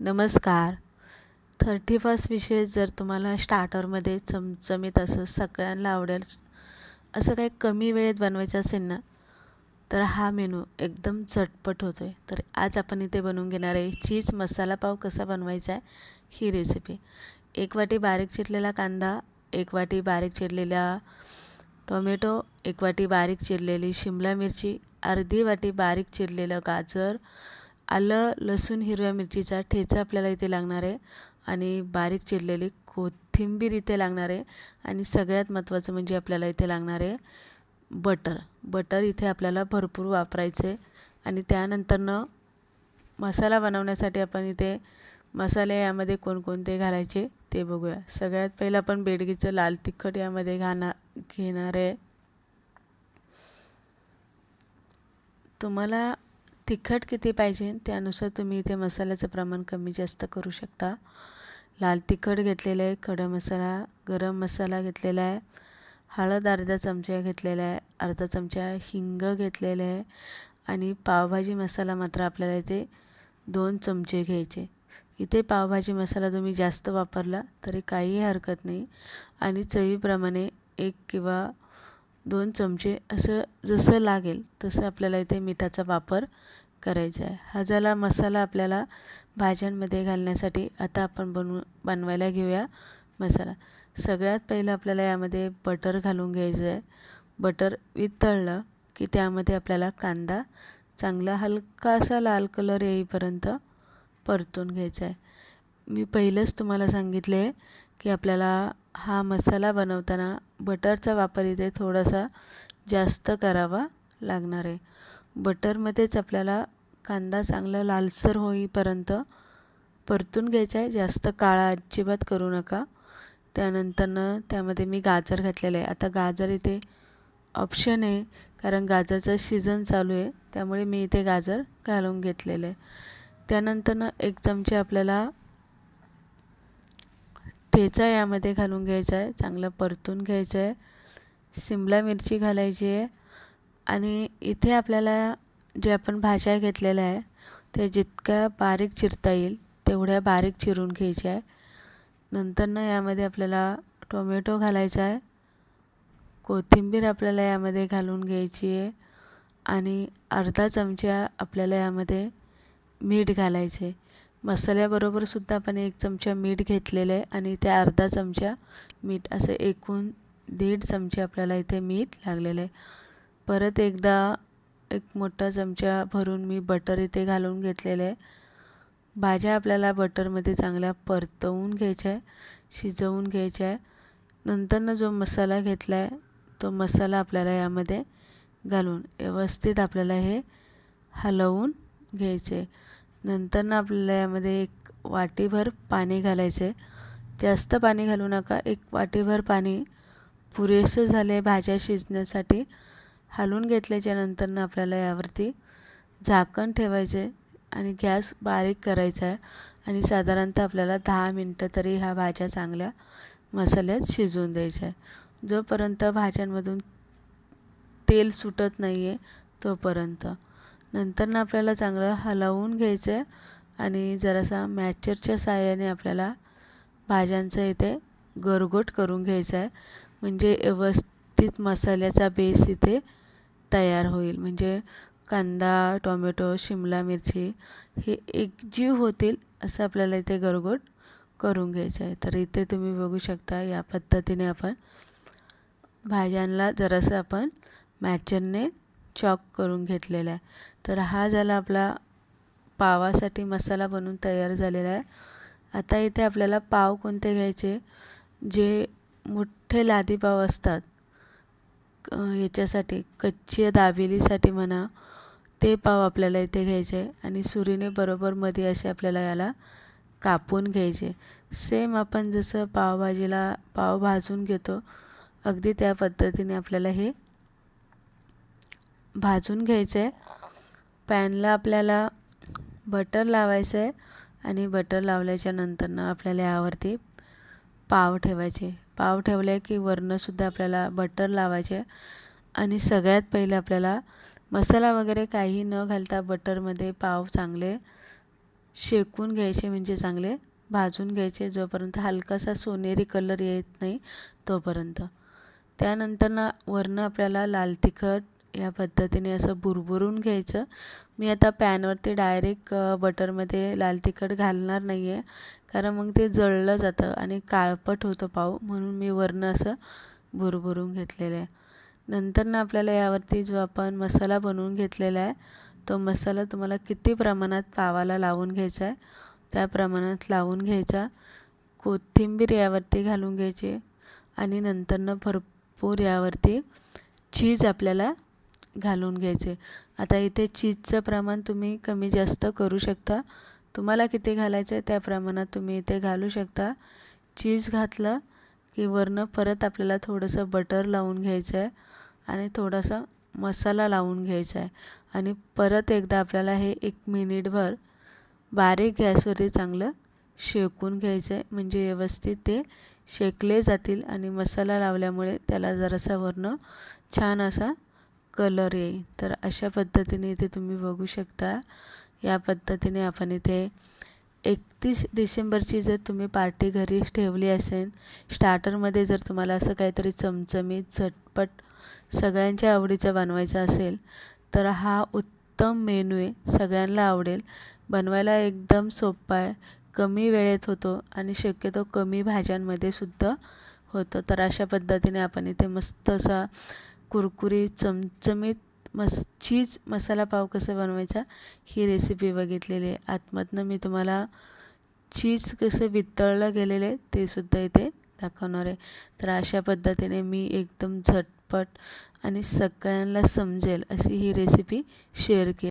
नमस्कार. Thirty first विषय जर तुम्हाला स्टार्टरमध्ये चमचमीत असं सगळ्यांना आवडेल असं काही कमी वेळेत बनवायचं असेल ना तर हा मेनू एकदम झटपट होतो आहे तर आज आपण इथे बनवून घेणार आहे चीज मसाला पाव कसा बनवायचा आहे ही रेसिपी एक वाटी बारीक चिरलेला कांदा एक वाटी बारीक चिरलेला टोमॅटो एक वाटी बारीक चिरलेली शिमला मिरची अर्धी वाटी बारीक चिरलेलं गाजर आलं लसूण हिरव्या मिरचीचा ठेचा आपल्याला इथे लागणार आहे आणि बारीक चिरलेली कोथिंबीर इथे लागणार आहे आणि सगळ्यात महत्त्वाचं म्हणजे आपल्याला इथे लागणार आहे बटर. बटर इथे आपल्याला भरपूर वापरायचे आहे आणि त्यानंतरनं मसाला बनवण्यासाठी आपण इथे मसाले यामध्ये कोणकोणते घालायचे ते बघूया. सगळ्यात पहिलं आपण बेडगीचं लाल तिखट यामध्ये घाणार घेणार आहे. तुम्हाला तिखट किती पाहिजे? त्यानुसार तुम्ही इथे मसाल्याचं प्रमाण कमी जास्त करू शकता. लाल तिखट घेतलेलं आहे खडा मसाला गरम मसाला घेतलेला आहे हळद अर्धा चमचा घेतलेला आहे अर्धा चमचा हिंग घेतलेलं आहे आणि पावभाजी मसाला मात्र आपल्याला इथे दोन चमचे घ्यायचे. इथे पावभाजी मसाला तुम्ही जास्त वापरला तरी काहीही हरकत नाही आणि चवीप्रमाणे एक किंवा दोन चमचे असं जसं लागेल तसं आपल्याला इथे मिठाचा वापर करायचा आहे. हा झाला मसाला आपल्याला भाज्यांमध्ये घालण्यासाठी. आता आपण बनवू बनवायला घेऊया मसाला. सगळ्यात पहिलं आपल्याला यामध्ये बटर घालून घ्यायचं आहे. बटर वितळलं की त्यामध्ये आपल्याला कांदा चांगला हलकासा लाल कलर येईपर्यंत परतून घ्यायचा आहे. मी पहिलंच तुम्हाला सांगितले की आपल्याला हा मसाला बनवताना बटरचा वापर इथे थोडासा जास्त करावा लागणार आहे. बटरमध्येच आपल्याला कांदा चांगला लालसर होईपर्यंत परतून घ्यायचा आहे. जास्त काळा अजिबात करू नका. त्यानंतरनं त्यामध्ये मी गाजर घातलेलं आहे. आता गाजर इथे ऑप्शन आहे कारण गाजरचं सीझन चालू आहे. त्यामुळे मी इथे गाजर घालून घेतलेलं आहे. त्यानंतरनं एक चमचे आपल्याला ठेचा यामध्ये घालून घ्यायचा आहे. चांगलं परतून घ्यायचं आहे. शिमला मिरची घालायची आहे. आणि इथे आपल्याला जे आपण भाज्या घेतलेल्या आहे ते जितक्या बारीक चिरता येईल तेवढ्या बारीक चिरून घ्यायच्या आहे. नंतरनं यामध्ये आपल्याला टोमॅटो घालायचा आहे. कोथिंबीर आपल्याला यामध्ये घालून घ्यायची आहे. आणि अर्धा चमचा आपल्याला यामध्ये मीठ घालायचे आहे. मसाल्याबरोबर सुद्धा आपण एक चमचा मीठ घेतलेलं आहे आणि ते अर्धा चमचा मीठ असं एकूण दीड चमचे आपल्याला इथे मीठ लागलेलं आहे. परत एकदा एक मोठा चमचा भरून मी बटर इथे घालून घेतलेलं आहे. भाज्या आपल्याला बटरमध्ये चांगल्या परतवून घ्यायच्या आहे शिजवून घ्यायच्या आहे. नंतरनं जो मसाला घेतला आहे तो मसाला आपल्याला यामध्ये घालून व्यवस्थित आपल्याला हे हलवून घ्यायचे नंतर नंतरनं आपल्याला यामध्ये एक वाटीभर पाणी घालायचे आहे. जास्त पाणी घालू नका एक वाटीभर पाणी पुरेसं झाले भाज्या शिजण्यासाठी. हलवून घेतल्याच्या नंतरनं आपल्याला यावरती झाकण ठेवायचे आणि गॅस बारीक करायचा आहे आणि साधारणतः आपल्याला दहा मिनटं तरी ह्या भाज्या चांगल्या मसाल्यात शिजवून द्यायच्या आहे जोपर्यंत भाज्यांमधून तेल सुटत नाही आहे तोपर्यंत. नंतरनं आपल्याला चांगलं हलवून घ्यायचं आहे आणि जरासा मॅचरच्या साहाय्याने आपल्याला भाज्यांचं इथे गरगोट करून घ्यायचं आहे म्हणजे व्यवस्थित मसाल्याचा बेस इथे तयार होईल. म्हणजे कांदा टोमॅटो शिमला मिरची हे एकजीव होतील असं आपल्याला इथे गरगोट करून घ्यायचं आहे. तर इथे तुम्ही बघू शकता या पद्धतीने आपण भाज्यांना जरासं आपण मॅचरने चॉक करून घेतलेला आहे. तर हा झाला आपला पावासाठी मसाला बनून तयार झालेला आहे. आता इथे आपल्याला पाव कोणते घ्यायचे? जे मोठे लादी पाव असतात याच्यासाठी कच्ची दाबेलीसाठी म्हणा ते पाव आपल्याला इथे घ्यायचे आणि सुरीने बरोबर मध्ये असे आपल्याला याला कापून घ्यायचे. सेम आपण जसं पावभाजीला पाव भाजून घेतो अगदी त्या पद्धतीने आपल्याला हे भाजून घ्यायचं आहे पॅनला आपल्याला बटर लावायचं आहे आणि बटर लावल्याच्या नंतरनं आपल्याला यावरती पाव ठेवायचे. पाव ठेवले की वरणसुद्धा आपल्याला बटर लावायचे. आणि सगळ्यात पहिले आपल्याला मसाला वगैरे काही न घालता बटरमध्ये पाव चांगले शेकून घ्यायचे म्हणजे चांगले भाजून घ्यायचे. जोपर्यंत हलकासा सोनेरी कलर येत नाही तोपर्यंत. त्यानंतर ना वरनं आपल्याला लाल तिखट या पद्धतीने असं बुरबुरून घ्यायचं. मी आता पॅनवरती डायरेक्ट बटरमध्ये लाल तिखट घालणार नाही आहे कारण मग ते जळलं जातं आणि काळपट होतं पाव. म्हणून मी वरनं असं बुरबुरून घेतलेलं आहे. नंतर ना आपल्याला यावरती जो आपण मसाला बनवून घेतलेला आहे तो मसाला तुम्हाला किती प्रमाणात पावाला लावून घ्यायचा आहे त्या प्रमाणात लावून घ्यायचा. कोथिंबीर यावरती घालून घ्यायची. आणि नंतरनं भरपूर यावरती चीज आपल्याला घालून घ्यायचे. आता इथे चीजचं प्रमाण तुम्ही कमी जास्त करू शकता. तुम्हाला किती घालायचं आहे त्या प्रमाणात तुम्ही इथे घालू शकता. चीज घातलं की वरनं परत आपल्याला थोडंसं बटर लावून घ्यायचं आहे आणि थोडासा मसाला लावून घ्यायचा आहे आणि परत एकदा आपल्याला हे एक मिनिटभर बारीक गॅसवरती चांगलं शेकून घ्यायचं आहे म्हणजे व्यवस्थित ते शेकले जातील आणि मसाला लावल्यामुळे त्याला जरासा वरनं छान असा कलर येईल तर अशा पद्धतीने इथे तुम्ही बघू शकता. या पद्धतीने आपण इथे एकतीस डिसेंबरची जर तुम्ही पार्टी घरी ठेवली असेल स्टार्टरमध्ये जर तुम्हाला असं काहीतरी चमचमीत झटपट सगळ्यांच्या आवडीचं बनवायचं असेल तर हा उत्तम मेनू आहे सगळ्यांना आवडेल. बनवायला एकदम सोपा आहे कमी वेळेत होतो आणि शक्यतो कमी भाज्यांमध्ये सुद्धा होतं. तर अशा पद्धतीने आपण इथे मस्त असा कुरकुरीत चमचमीत मस चीज मसाला पाव कसं बनवायचा ही रेसिपी बघितलेली आहे. आतमधनं मी तुम्हाला चीज कसं वितळलं गेलेलं आहे ते सुद्धा इथे दाखवणार आहे. तर अशा पद्धतीने मी एकदम झटपट आणि सगळ्यांना समजेल अशी ही रेसिपी शेअर केली.